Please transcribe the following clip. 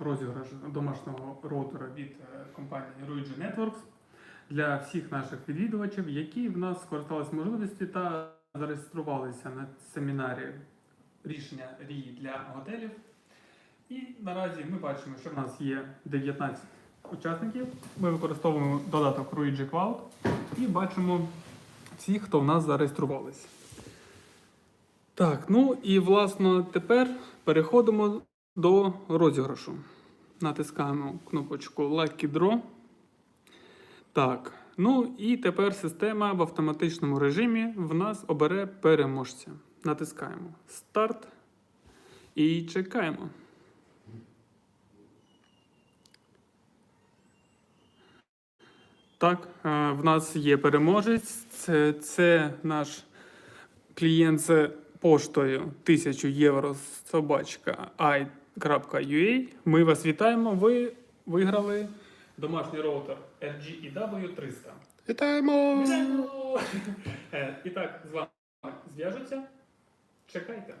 розіграш домашнього роутера від е, компанії Ruigi Networks для всіх наших відвідувачів, які в нас скористалися можливістю та зареєструвалися на семінарі рішення рії для готелів. І наразі ми бачимо, що в нас є 19 учасників. Ми використовуємо додаток Ruigi Cloud і бачимо всіх, хто в нас зареєструвалися. Так, ну і власне тепер переходимо до розіграшу. Натискаємо кнопочку Lucky Draw. Так, ну і тепер система в автоматичному режимі в нас обере переможця. Натискаємо Старт і чекаємо. Так, е, в нас є переможець. Це, це наш клієнт з поштою 1000 євро собачка i.ua. Ми вас вітаємо. Ви виграли домашній роутер RGEW 300. Вітаємо! Вітаємо! Е, І так, з вами зв'яжуться. Чекайте.